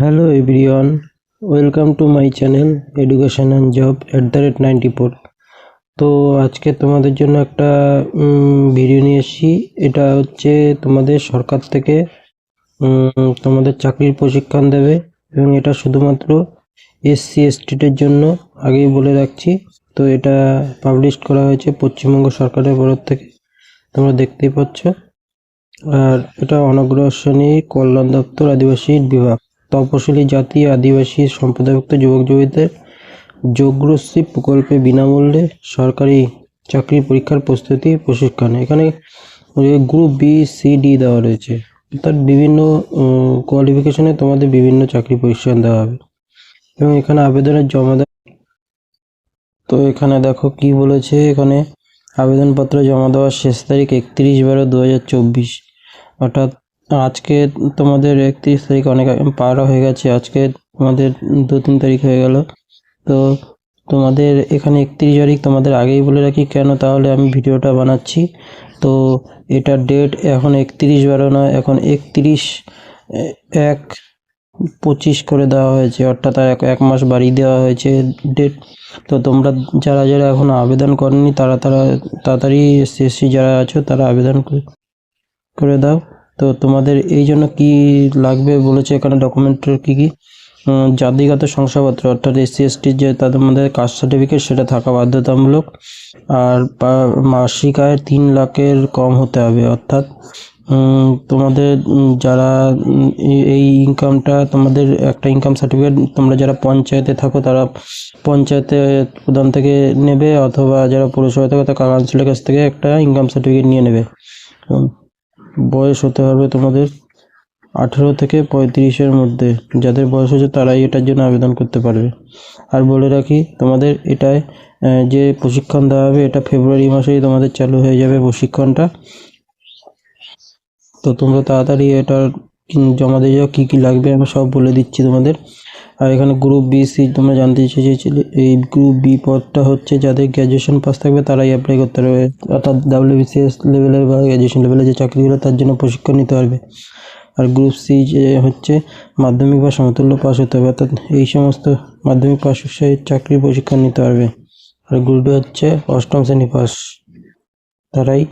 Hello everyone welcome to my channel education and job at the rate ninety four তো আজকে তোমাদের জন্য একটা ভিডিও নিয়ে এসেছি। এটা হচ্ছে তোমাদের সরকার থেকে তোমাদের চাকরির প্রশিক্ষণ দেবে এবং এটা শুধুমাত্র এসসি এসটিদের জন্য আগেই বলে রাখছি। তো এটা পাবলিশ করা হয়েছে পশ্চিমবঙ্গ সরকারের তরফ থেকে, তোমরা দেখতেই পাচ্ছ। আর এটা অনগ্রসনী কল্যাণ দপ্তর আদিবাসী বিভাগ। তপশিলি জাতি আদিবাসী সম্প্রদায়ভুক্ত যুবক যুবতীদের যোগ্যশ্রী প্রকল্পে বিনামূল্যে সরকারি চাকরি পরীক্ষার প্রস্তুতি প্রশিক্ষণ। এখানে গ্রুপ বি সি ডি দেওয়া রয়েছে। অর্থাৎ বিভিন্ন কোয়ালিফিকেশনে তোমাদের বিভিন্ন চাকরি প্রশিক্ষণ দেওয়া হবে। এবং এখানে আবেদনের জমা দেওয়া তো এখানে দেখো কি বলেছে, এখানে আবেদনপত্র জমা দেওয়ার শেষ তারিখ একত্রিশ বারো দু হাজার চব্বিশ। অর্থাৎ আজকে তোমাদের একত্রিশ তারিখ অনেক পার হয়ে গেছে। আজকে তোমাদের দু তিন তারিখ হয়ে গেল। তো তোমাদের এখানে একত্রিশ তারিখ তোমাদের আগেই বলে রাখি কেন, তাহলে আমি ভিডিওটা বানাচ্ছি। তো এটার ডেট এখন একত্রিশ বারো নয়, এখন একত্রিশ, এক, পঁচিশ করে দেওয়া হয়েছে। অর্থাৎ এক এক মাস বাড়িয়ে দেওয়া হয়েছে ডেট তো তোমরা যারা যারা এখনও আবেদন করনি, তারা তারা তাড়াতাড়ি এসসি যারা আছো, তারা আবেদন করে দাও। তো তোমাদের এই জন্য কি লাগবে বলেছে এখানে ডকুমেন্টের কি কি? জাতিগত শংসাপত্র, অর্থাৎ এসসি এসটির যে তাদের মধ্যে কাস্ট সার্টিফিকেট সেটা থাকা বাধ্যতামূলক। আর মাসিক আয় তিন লাখের কম হতে হবে, অর্থাৎ তোমাদের যারা এই- ইনকামটা তোমাদের একটা ইনকাম সার্টিফিকেট তোমরা যারা পঞ্চায়েতে থাকো তারা পঞ্চায়েতে প্রধান থেকে নেবে, অথবা যারা পৌরসভা থাকো তারা কাউন্সিলের কাছ থেকে একটা ইনকাম সার্টিফিকেট নিয়ে নেবে। বয়স হতে হবে তোমাদের আঠেরো থেকে পঁয়ত্রিশের মধ্যে। যাদের বয়স হয়েছে তারাই এটার জন্য আবেদন করতে পারবে। আর বলে রাখি, তোমাদের এটায় যে প্রশিক্ষণ দেওয়া হবে, এটা ফেব্রুয়ারি মাসেই তোমাদের চালু হয়ে যাবে প্রশিক্ষণটা। তো তোমরা তাড়াতাড়ি এটা জমা দিয়ে যাও, কী কী লাগবে আমি সব বলে দিচ্ছি তোমাদের। আর এখানে গ্রুপ বি সি তোমরা জানতে চেয়েছিলে এই গ্রুপ বি পদটা হচ্ছে যাদের গ্র্যাজুয়েশন পাস থাকবে তারাই অ্যাপ্লাই করতে পারবে। অর্থাৎ ডাব্লিউবিসিএস লেভেলের বা গ্র্যাজুয়েশন লেভেলের যে চাকরিগুলো, তার জন্য প্রশিক্ষণ নিতে পারবে। আর গ্রুপ সি যে হচ্ছে মাধ্যমিক বা সমতুল্য পাস হতে হবে। অর্থাৎ এই সমস্ত মাধ্যমিক পাস চাকরি প্রশিক্ষণ নিতে পারবে। আর গ্রুপ ডি হচ্ছে অষ্টম শ্রেণি পাস তারাই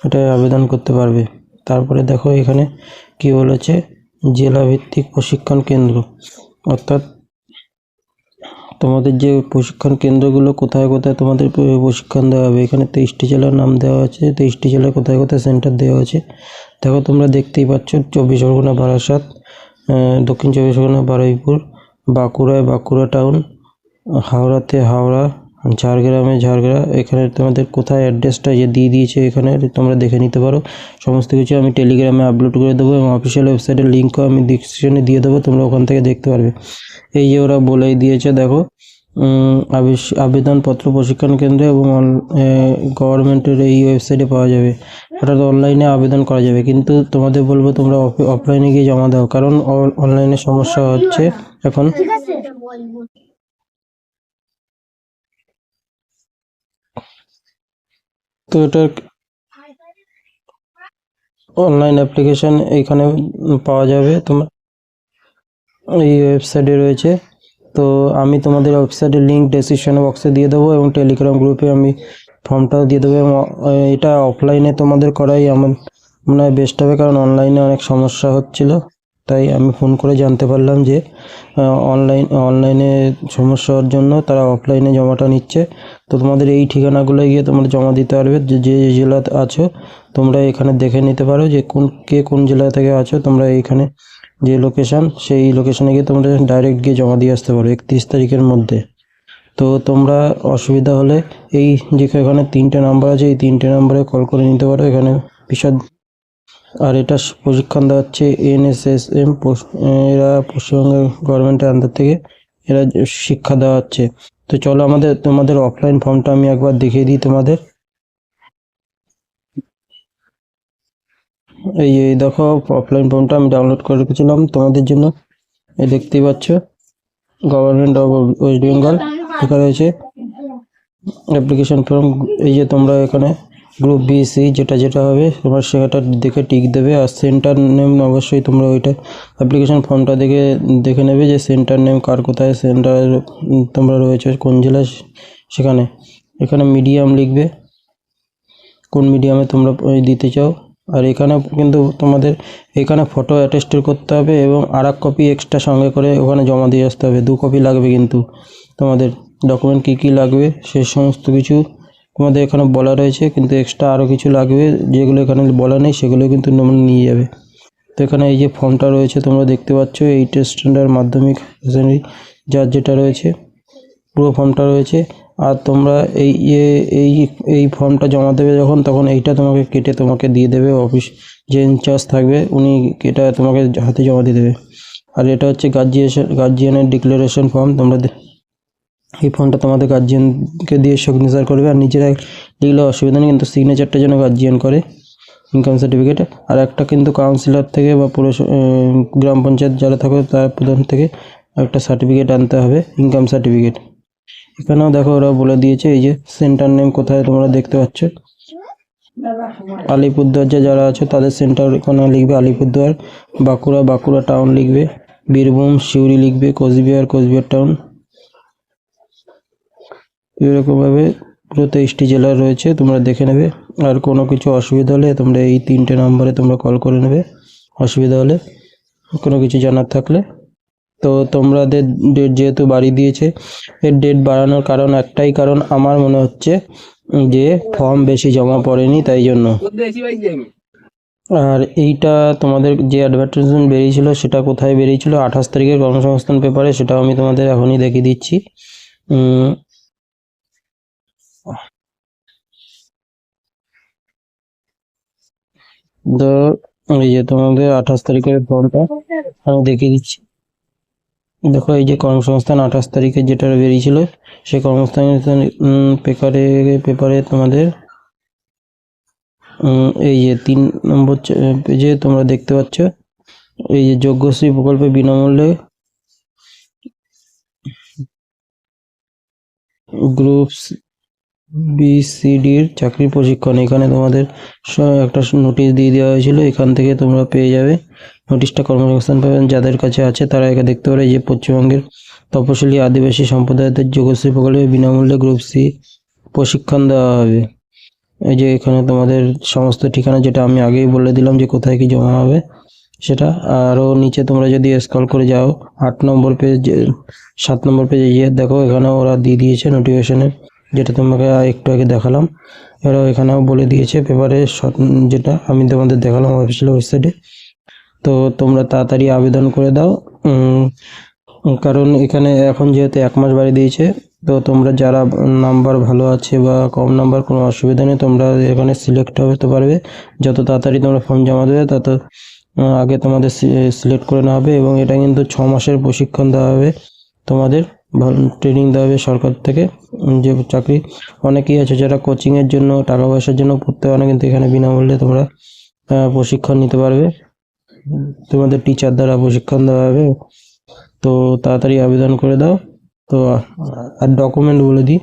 এটা আবেদন করতে পারবে। তারপরে দেখো এখানে কি বলেছে জেলা ভিত্তিক প্রশিক্ষণ কেন্দ্র। অর্থাৎ তোমাদের যে প্রশিক্ষণ কেন্দ্রগুলো কোথায় কোথায় তোমাদের প্রশিক্ষণ দেওয়া হবে? এখানে তেইশটি জেলার নাম দেওয়া আছে। তেইশটি জেলায় কোথায় কোথায় সেন্টার দেওয়া আছে। দেখো, তোমরা দেখতেই পাচ্ছ চব্বিশ পরগনা, বারাসাত দক্ষিণ চব্বিশ পরগনা, বারুইপুর, বাঁকুড়ায় বাঁকুড়া টাউন হাওড়াতে হাওড়া ঝাড়গ্রামে ঝাড়গ্রাম এখানে তোমাদের কোথায় অ্যাড্রেসটা যে দিয়ে দিয়েছে এখানে তোমরা দেখে নিতে পারো। সমস্ত কিছু আমি টেলিগ্রামে আপলোড করে দেবো এবং অফিসিয়াল ওয়েবসাইটের লিঙ্কও আমি ডিসক্রিপশনে দিয়ে দেবো, তোমরা ওখান থেকে দেখতে পারবে। এই যে ওরা বলেই দিয়েছে, দেখো আবেদনপত্র প্রশিক্ষণ কেন্দ্র এবং গভর্নমেন্টের এই ওয়েবসাইটে পাওয়া যাবে। অর্থাৎ অনলাইনে আবেদন করা যাবে, কিন্তু তোমাদের বলব তোমরা অফলাইনে গিয়ে জমা দাও, কারণ অনলাইনে সমস্যা হচ্ছে এখন। তো এটার অনলাইন অ্যাপ্লিকেশন এখানে পাওয়া যাবে। তোমার এই ওয়েবসাইটে রয়েছে। তো আমি তোমাদের ওয়েবসাইটের লিঙ্ক ডেসক্রিপশন বক্সে দিয়ে দেবো এবং টেলিগ্রাম গ্রুপে আমি ফর্মটাও দিয়ে দেবো এবং এটা অফলাইনে তোমাদের করাই আমার মনে হয় বেস্ট হবে। কারণ অনলাইনে অনেক সমস্যা হচ্ছিল। তাই আমি ফোন করে জানতে পারলাম যে অনলাইন অনলাইনে সমস্যা হওয়ার জন্য তারা অফলাইনে জমাটা নিচ্ছে। তো তোমাদের এই ঠিকানাগুলোয় গিয়ে তোমরা জমা দিতে পারবে। যে যে জেলাতে আছো, তোমরা এখানে দেখে নিতে পারো যে কোন, কে কোন জেলা থেকে আছো। তোমরা এইখানে যে লোকেশন সেই লোকেশানে গিয়ে তোমরা ডাইরেক্ট গিয়ে জমা দিয়ে আসতে পারো একত্রিশ তারিখের মধ্যে। তো তোমরা অসুবিধা হলে এই যে এখানে তিনটে নাম্বার আছে, এই তিনটে নাম্বারে কল করে নিতে পারো। এখানে বিশদ আর এটা প্রশিক্ষণ দেওয়া হচ্ছে এনএসএসএম এরা পশ্চিমবঙ্গের গভর্নমেন্টের আন্ডার থেকে এরা শিক্ষা দেওয়া হচ্ছে। তো চলো আমাদের, তোমাদের অফলাইন ফর্মটা আমি একবার দেখিয়ে দিই তোমাদের। এই এই দেখো অফলাইন ফর্মটা আমি ডাউনলোড করে রেখেছিলাম তোমাদের জন্য। এই দেখতেই পাচ্ছ গভর্নমেন্ট অফ ওয়েস্ট বেঙ্গল লেখা রয়েছে অ্যাপ্লিকেশন ফর্ম এই যে তোমরা এখানে গ্রুপ বি সি যেটা যেটা হবে, তোমার সেটা দেখে টিক দেবে। আর সেন্টার নেম অবশ্যই তোমরা ওইটা অ্যাপ্লিকেশন ফর্মটা দেখে দেখে নেবে যে সেন্টার নেম কার কোথায় সেন্টার তোমরা রয়েছে কোন জেলায় সেখানে। এখানে মিডিয়াম লিখবে, কোন মিডিয়ামে তোমরা দিতে চাও। আর এখানে কিন্তু তোমাদের, এখানে ফটো অ্যাটেস্টেড করতে হবে এবং আর কপি এক্সট্রা সঙ্গে করে ওখানে জমা দিয়ে আসতে হবে। দু কপি লাগবে কিন্তু তোমাদের। ডকুমেন্ট কী কী লাগবে, সে সমস্ত কিছু তোমাদের এখানে বলা রয়েছে, কিন্তু এক্সট্রা আরও কিছু লাগবে, যেগুলো এখানে বলা নেই, সেগুলো কিন্তু তোমরা নিয়ে যাবে। তো এখানে এই যে ফর্মটা রয়েছে, তোমরা দেখতে পাচ্ছ এইট স্ট্যান্ডার্ড মাধ্যমিক শ্রেণি, যার যেটা রয়েছে, পুরো ফর্মটা রয়েছে। আর তোমরা এই ইয়ে এই এই ফর্মটা জমা দেবে যখন, তখন এইটা তোমাকে কেটে তোমাকে দিয়ে দেবে অফিস যে ইনচার্জ থাকবে, উনি এটা তোমাকে হাতে জমা দিয়ে দেবে। আর এটা হচ্ছে গার্জিয়েশন গার্জিয়ানের ডিক্লারেশন ফর্ম তোমরা এই ফর্মটা তোমাদের গার্জিয়ানকে দিয়ে সিগনেচার করবে আর নিজেরা লিখলে অসুবিধা নেই, কিন্তু সিগনেচারটা যেন গার্জিয়ান করে ইনকাম সার্টিফিকেট আর একটা কিন্তু কাউন্সিলর থেকে বা পুরস গ্রাম পঞ্চায়েত যারা থাকবে তার প্রধান থেকে একটা সার্টিফিকেট আনতে হবে ইনকাম সার্টিফিকেট এখানেও দেখো ওরা বলে দিয়েছে, এই যে সেন্টার নেম কোথায় তোমরা দেখতে পাচ্ছ? আলিপুরদুয়ার যে যারা আছে তাদের সেন্টার এখানে লিখবে আলিপুরদুয়ার, বাঁকুড়া বাঁকুড়া টাউন লিখবে, বীরভূম, সিউড়ি লিখবে, কোচবিহার কোচবিহার টাউন এরকমভাবে পুরো তেইশটি জেলা রয়েছে, তোমরা দেখে নেবে। আর কোনো কিছু অসুবিধা হলে তোমরা এই তিনটে নম্বরে তোমরা কল করে নেবে। অসুবিধা হলে কোনো কিছু জানার থাকলে। তো তোমাদের ডেট যেহেতু বাড়ি দিয়েছে এর ডেট বাড়ানোর কারণ একটাই কারণ, আমার মনে হচ্ছে যে ফর্ম বেশি জমা পড়েনি তাই জন্য। আর এইটা তোমাদের যে অ্যাডভার্টাইজমেন্ট বেরিয়েছিল, সেটা কোথায় বেরিয়েছিল? আঠাশ তারিখের কর্মসংস্থান পেপারে সেটাও আমি তোমাদের এখনই দেখিয়ে দিচ্ছি। তো এই যে তোমাদের আঠাশ তারিখের আমি দেখিয়ে দিচ্ছি। দেখো, এই যে কর্মসংস্থান আঠাশ তারিখে যেটা বেরিয়েছিল, সেই কর্মসংস্থান পেপারে পেপারে তোমাদের এই যে তিন নম্বর পেজে তোমরা দেখতে পাচ্ছ, এই যে যজ্ঞশ্রী প্রকল্পে বিনামূল্যে গ্রুপ বিসিডির চাকরি প্রশিক্ষণ। এখানে তোমাদের একটা নোটিশ দিয়ে দেওয়া হয়েছিল, এখান থেকে তোমরা পেয়ে যাবে। নোটিশটা কর্মসংস্থান পাবেন যাদের কাছে আছে, তারা এখানে দেখতে পারে। যে পশ্চিমবঙ্গের তপশিলি আদিবাসী সম্প্রদায়দের যোগশ্রী প্রকল্পে বিনামূল্যে গ্রুপ সি প্রশিক্ষণ দেওয়া হবে। এই যে এখানে তোমাদের সমস্ত ঠিকানা যেটা আমি আগেই বলে দিলাম যে কোথায় কি জমা হবে, সেটা। আরও নিচে তোমরা যদি স্ক্রল করে যাও, আট নম্বর পেজ সাত নম্বর পেজে গিয়ে দেখো এখানে ওরা দিয়ে দিয়েছে নোটিফিকেশনে যেটা তোমাকে একটু আগে দেখালাম এরাও এখানেও বলে দিয়েছে পেপারে যেটা আমি তোমাদের দেখালাম অফিসিয়াল ওয়েবসাইটে তো তোমরা তাড়াতাড়ি আবেদন করে দাও। কারণ এখানে এখন যেহেতু এক মাস বাড়ি দিয়েছে, তো তোমরা যারা নাম্বার ভালো আছে বা কম নাম্বার কোনো অসুবিধা নেই, তোমরা এখানে সিলেক্ট হতে পারবে। যত তাড়াতাড়ি তোমরা ফর্ম জমা দেবে, তত আগে তোমাদের সিলেক্ট করে নেওয়া হবে এবং এটা কিন্তু ছ মাসের প্রশিক্ষণ দেওয়া হবে তোমাদের। ভালো ট্রেনিং দেওয়া হবে সরকার থেকে। যে চাকরি অনেকেই আছে যারা কোচিংয়ের জন্য, টাকা পয়সার জন্য পড়তে পারে কিন্তু এখানে বিনামূল্যে তোমরা প্রশিক্ষণ নিতে পারবে। তোমাদের টিচার দ্বারা প্রশিক্ষণ দেওয়া হবে। তো তাড়াতাড়ি আবেদন করে দাও। তো, আর ডকুমেন্ট বলে দিই।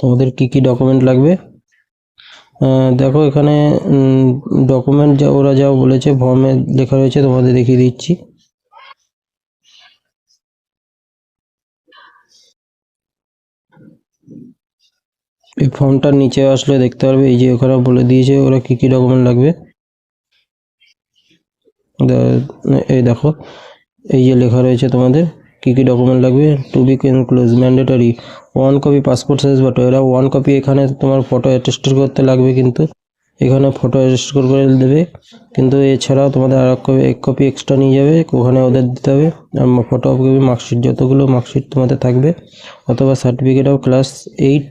তোমাদের কি কি ডকুমেন্ট লাগবে? দেখো এখানে ডকুমেন্ট যা ওরা যা বলেছে ফর্মে লেখা রয়েছে, তোমাদের দেখিয়ে দিচ্ছি। এই ফর্মটার নিচে আসলে দেখতে পারবে, এই যে ওখানে বলে দিয়েছে ওরা কি কি ডকুমেন্ট লাগবে। এই দেখো, এই যে লেখা রয়েছে তোমাদের, কি কি ডকুমেন্ট লাগবে to be close mandatory one copy passport size photo এরা ওয়ান কপি এখানে তোমার ফটো অ্যাটেস্ট করতে লাগবে কিন্তু, এখানে ফটো অ্যাটেস্ট করে দেবে, কিন্তু এছাড়াও তোমাদের আর এক কপি এক্সট্রা নিয়ে যাবে, ওখানে ওদের দিতে হবে, আর ফটো কপি মার্কশিট যতগুলো মার্কশিট তোমাদের থাকবে, অথবা certificate of class eight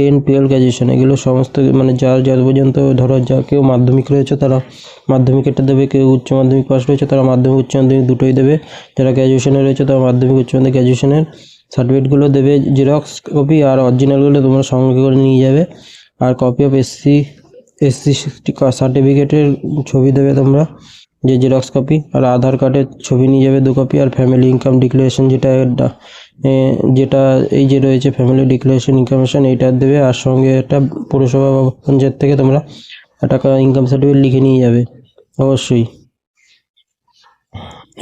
ten twelve graduation এগুলো সমস্ত মানে যার যত পর্যন্ত ধরো যা কেউ মাধ্যমিক রয়েছে তারা মাধ্যমিকেরটা দেবে, কেউ উচ্চ মাধ্যমিক পাস রয়েছে তারা মাধ্যমিক, উচ্চ মাধ্যমিক দুটোই দেবে। যারা গ্র্যাজুয়েশনে রয়েছে তারা মাধ্যমিক, উচ্চ মাধ্যমিক গ্র্যাজুয়েশনের সার্টিফিকেটগুলো দেবে জেরক্স কপি আর অরিজিনালগুলো তোমরা সঙ্গে করে নিয়ে যাবে। আর কপি অফ এসসি এসসি সার্টিফিকেটের ছবি দেবে তোমরা, যে জেরক্স কপি আর আধার কার্ডের ছবি নিয়ে যাবে দু কপি আর ফ্যামিলি ইনকাম ডিক্লারেশন যেটা যেটা এই যে রয়েছে ফ্যামিলি ডিক্লারেশন ইনকামেশন এইটা দেবে আর সঙ্গে একটা পুরসভা বা পঞ্চায়েত থেকে তোমরা একটা ইনকাম সার্টিফিকেট লিখে নিয়ে যাবে, অবশ্যই।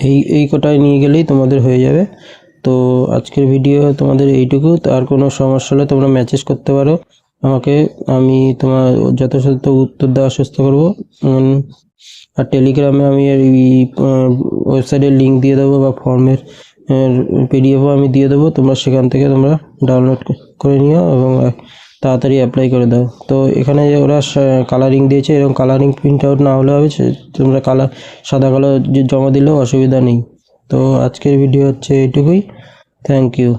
এই এই কটাই নিয়ে গেলেই তোমাদের হয়ে যাবে। তো আজকের ভিডিও তোমাদের এইটুকু আর কোনো সমস্যা হলে তোমরা মেসেজ করতে পারো। আমাকে, আমি তোমার যথাযথ উত্তর দেওয়ার চেষ্টা করব। আর টেলিগ্রামে আমি ওয়েবসাইটের লিঙ্ক দিয়ে দেবো বা ফর্মের পিডিএফও আমি দিয়ে দেবো। তোমরা সেখান থেকে তোমরা ডাউনলোড করে নিও এবং তাড়াতাড়ি অ্যাপ্লাই করে দাও। তো এখানে যে ওরা কালারিং দিয়েছে, এরকম কালারিং প্রিন্ট আউট না হলে হবে তোমরা কালার সাদা কালো জমা দিলেও অসুবিধা নেই। তো আজকের ভিডিও হচ্ছে এইটুকুই থ্যাংক ইউ